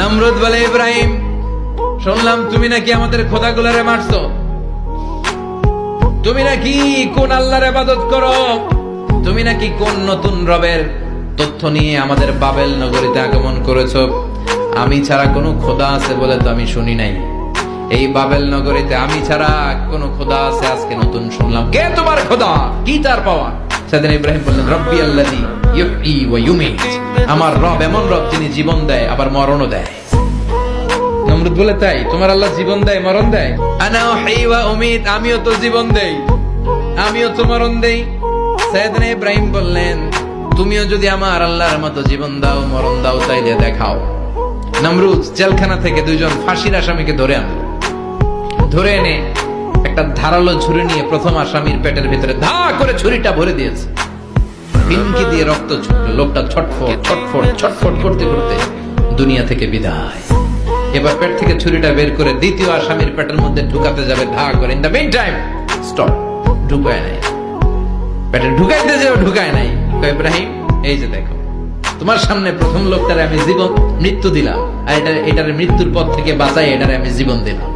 নমরুদ বলে, ইব্রাহিম, শুনলাম তুমি নাকি আমাদের খোদাগুলারে মারছো। তুমি নাকি কোন আল্লাহর ইবাদত করো? তুমি নাকি কোন নতুন রবের তথ্য নিয়ে আমাদের বাবেল নগরীতে আগমন করেছ? আমি ছাড়া কোনো খোদা আছে বলে তো আমি শুনি নাই। এই বাবেল নগরীতে আমি ছাড়া কোনো খোদা আছে আজকে নতুন শুনলাম। কে তোমার খোদা? কি তার পাওয়া? সেদিন ইব্রাহিম বললেন, রব্বি আল্লাযী ইউহয়ী ওয়া ইউমীত। আমার রব এমন রব যিনি জীবন দেয়, আবার মরণও দেয়। নমরুদ বলে, তাই? তোমার আল্লাহ জীবন দেয়, মরণ দেয়? আনা উহয়ী ওয়া উমীত, আমিও তো জীবন দেই। আমিও তো মরণ দেই। সাইয়েদনা ইব্রাহিম বললেন, তুমিও যদি আমার আল্লাহর মতো জীবন দাও, মরণ দাও, তাইলে দেখাও। নমরুদ জেলখানা থেকে দুইজন ফাঁসির আসামিকে ধরে আনলো। ধরে এনে একটা ধারালো ছুরি নিয়ে প্রথম আসামির পেটের ভিতরে ধা করে ছুরিটা ভরে দিয়েছে। পিনকি দিয়ে রক্ত ছুটলো, লোকটা ছটফট ছটফট ছটফট করতে করতে দুনিয়া থেকে বিদায়। এবার পেট থেকে ছুরিটা বের করে দ্বিতীয় আসামির পেটের মধ্যে ঢুকাতে যাবে, ধা করে। In the main time stop ঢুকায় নাই। পেটে ঢুকাইতে যাও ঢুকায় নাই। ইব্রাহিম, এই যে দেখো, তোমার সামনে প্রথম লোকটারে আমি জীবন, মৃত্যু দিলাম। আর এটা, এটার মৃত্যুর পথ থেকে বাঁচাই, এটারে আমি জীবন দিলাম।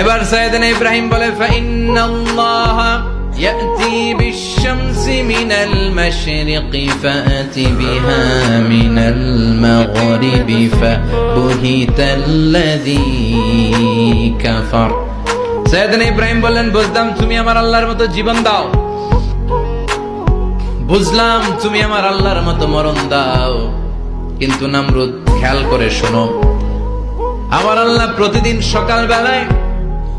এবার সৈয়দনা ইব্রাহিম বলে فإن الله يأتي بالشمس من المشرق فأت بها من المغرب فبهت الذي كفر সৈয়দনা ইব্রাহিম বললেন বুঝলাম তুমি আমার আল্লাহর মতো জীবন দাও বুঝলাম তুমি আমার আল্লাহর মতো মরণ দাও কিন্তু নামরুদ খেয়াল করে শোনো আমার আল্লাহ প্রতিদিন সকাল বেলায়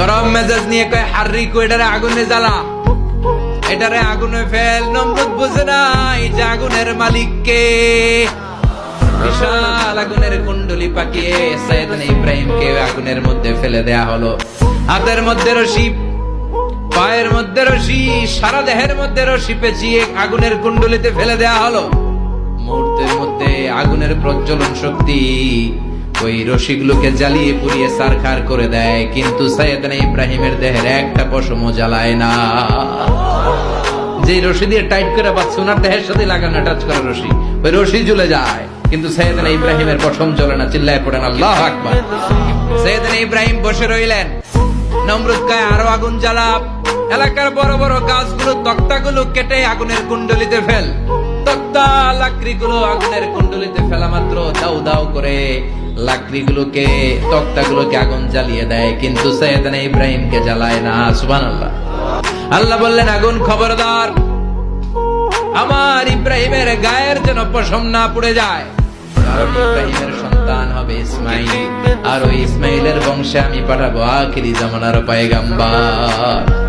গরম মেজাজ নিয়ে কয়, হার্রি কো, এটারে আগুনে জ্বালা। এটারে আগুনে ফেল নমরুদ বুঝে নাই যে আগুনের মালিক কে বিশাল আগুনের কুণ্ডলি পাকিয়ে সৈয়দনা ইব্রাহিমকে আগুনের মধ্যে ফেলে দেয়া হলো। হাতের মধ্যে রশি, পায়ের মধ্যে রশি, সারা দেহের মধ্যে রশি পেঁচিয়ে আগুনের কুণ্ডলিতে ফেলে দেয়া হলো। মুহূর্তের মধ্যে আগুনের প্রজ্বলন শক্তি ওই রশিগুলোকে জ্বালিয়ে পুড়িয়ে সারখার করে দেয়, কিন্তু সৈয়দনা ইব্রাহিমের দেহের একটা পশমও জ্বালায় না। যে রশি দিয়ে টাইট করে পাচ্ছে, ওনার দেহের সাথে লাগানো টাচ করা রশি, ওই রশি জ্বলে যায়, কিন্তু সৈয়দনা ইব্রাহিমের পশম জ্বলে না, চিল্লায় পড়েন আল্লাহ আকবার। সৈয়দনা ইব্রাহিম বসে রইলেন নমরুদ কায় আরও আগুন জ্বালা এলাকার বড় বড় গাছগুলো, তক্তাগুলো কেটে আগুনের কুণ্ডলিতে ফেল তক্তা লাকড়িগুলো আগুনের কুণ্ডলিতে ফেলা মাত্র, দাউ দাউ করে লাকড়িগুলোকে, তক্তাগুলোকে আগুন জ্বালিয়ে দেয়, কিন্তু সৈয়দনা ইব্রাহিমকে জ্বালায় না। সুবহানাল্লাহ। আল্লাহ আল্লাহ বললেন, আগুন খবরদার। আমার ইব্রাহিমের গায়ের যেন পশম না পুড়ে যায়। কারণ ইব্রাহিমের সন্তান হবে ইসমাইল। আর ওই ইসমাইলের বংশে আমি পাঠাবো আখিরি জামানার পায়গাম্বার।